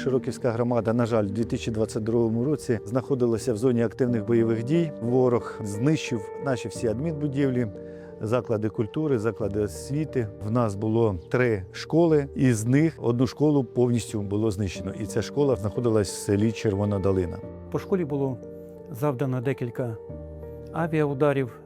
Широківська громада, на жаль, у 2022 році знаходилася в зоні активних бойових дій. Ворог знищив наші всі адмінбудівлі. Заклади культури, заклади освіти. В нас було три школи, і з них одну школу повністю було знищено. І ця школа знаходилась в селі Червона Долина. По школі було завдано декілька авіаударів,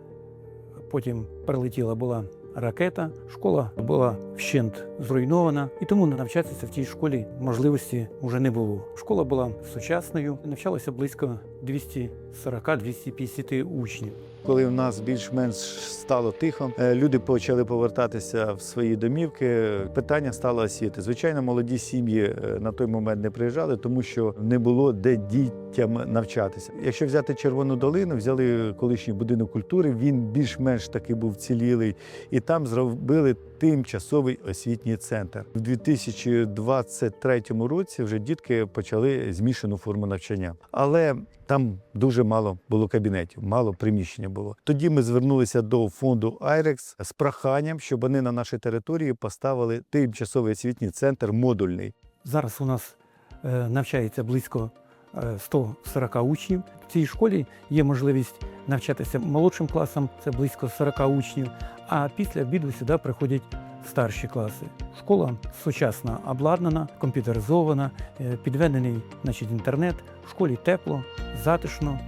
потім прилетіла була ракета, школа була вщент зруйнована, і тому навчатися в тій школі можливості вже не було. Школа була сучасною, навчалося близько 240-250 учнів. Коли в нас більш-менш стало тихо, е, люди почали повертатися в свої домівки. Питання стало освіти. Звичайно, молоді сім'ї е, на той момент не приїжджали, тому що не було де дітям навчатися. Якщо взяти Червону долину, взяли колишній будинок культури. Він більш-менш таки був цілілий, і там зробили тимчасовий освітній центр. У 2023 році вже дітки почали змішану форму навчання, але там дуже мало було кабінетів, мало приміщення було. Тоді ми звернулися до фонду Айрекс з проханням, щоб вони на нашій території поставили тимчасовий освітній центр модульний. Зараз у нас е, навчається близько е, 140 учнів. В цій школі є можливість навчатися молодшим класам, це близько 40 учнів. А після обіду сюди приходять старші класи. Школа сучасна, обладнана, комп'ютеризована, е, підведений значить, інтернет. В школі тепло, затишно.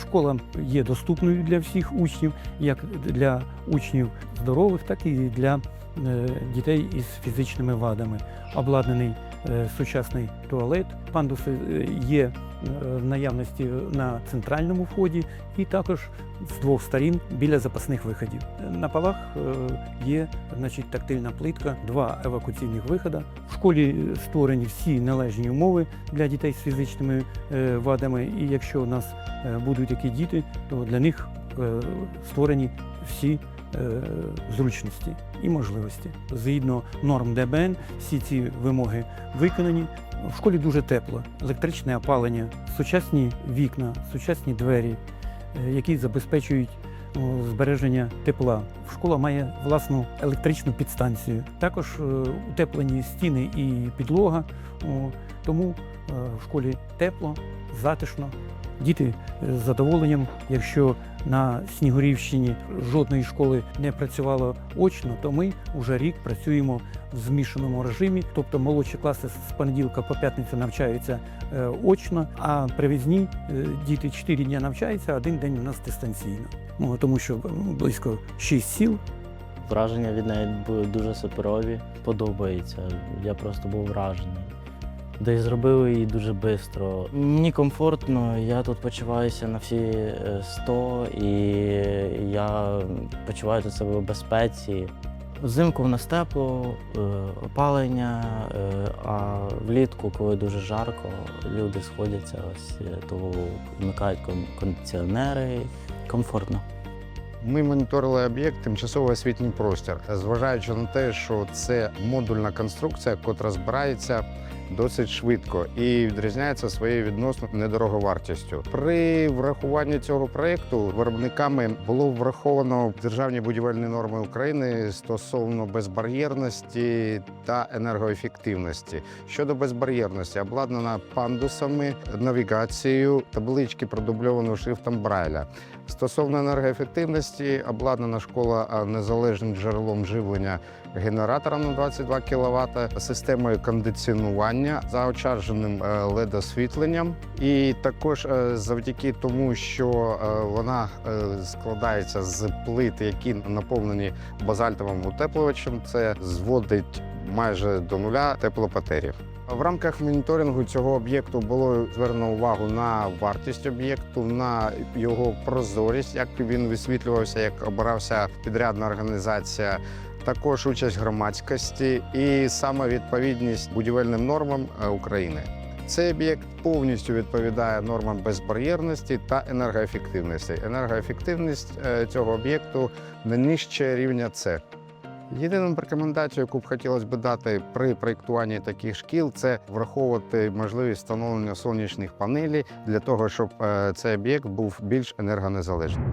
Школа є доступною для всіх учнів, як для учнів здорових, так і для е, дітей із фізичними вадами. Обладнаний сучасний туалет. Пандуси е, є е, в наявності на центральному вході і також з двох сторін біля запасних виходів. На полах е, є значить, тактильна плитка, два евакуаційних виходи. В школі створені всі належні умови для дітей з фізичними е, вадами. І якщо у нас е, будуть такі діти, то для них е, створені всі е, зручності і можливості. Згідно норм ДБН, всі ці вимоги виконані. В школі дуже тепло, електричне опалення, сучасні вікна, сучасні двері, е, які забезпечують збереження тепла. Школа має власну електричну підстанцію. Також е, утеплені стіни і підлога, тому е, в школі тепло, затишно. Діти з задоволенням, якщо на Снігурівщині жодної школи не працювало очно, то ми вже рік працюємо в змішаному режимі. Тобто молодші класи з понеділка по п'ятницю навчаються е, очно, а привізні е, діти 4 дні навчаються, один день у нас дистанційно. Ну, тому що близько 6 сіл Враження від неї були дуже суперові. Подобається. Я просто був вражений. Да й зробили її дуже швидко. Мені комфортно, я тут почуваюся на всі е, 100 і я почуваю тут себе в безпеці. Взимку в нас тепло, е, опалення, е, а влітку, коли дуже жарко, люди сходяться, ось, е, то вмикають кондиціонери. Комфортно. Ми моніторили об'єкт тимчасовий освітній простір, зважаючи на те, що це модульна конструкція, котра збирається досить швидко і відрізняється своєю відносно недороговартістю. При врахуванні цього проєкту виробниками було враховано державні будівельні норми України стосовно безбар'єрності та енергоефективності. Щодо безбар'єрності, обладнана пандусами, навігацією, таблички продубльованого шрифтом Брайля. Стосовно енергоефективності, обладнана школа незалежним джерелом живлення генератором на 22 кВт, системою кондиціонування, заочадженим е, LED-освітленням. І також е, завдяки тому, що е, вона е, складається з плит, які наповнені базальтовим утеплювачем, це зводить майже до нуля теплопотерів. В рамках моніторингу цього об'єкту було звернено увагу на вартість об'єкту, на його прозорість, як він висвітлювався, як обирався підрядна організація. Також участь громадськості і саме відповідність будівельним нормам е, України. Цей об'єкт повністю відповідає нормам безбар'єрності та енергоефективності. Енергоефективність е, цього об'єкту не нижче рівня С. Єдину рекомендацію, яку б хотілося б дати при проєктуванні таких шкіл, це враховувати можливість встановлення сонячних панелей для того, щоб е, цей об'єкт був більш енергонезалежним.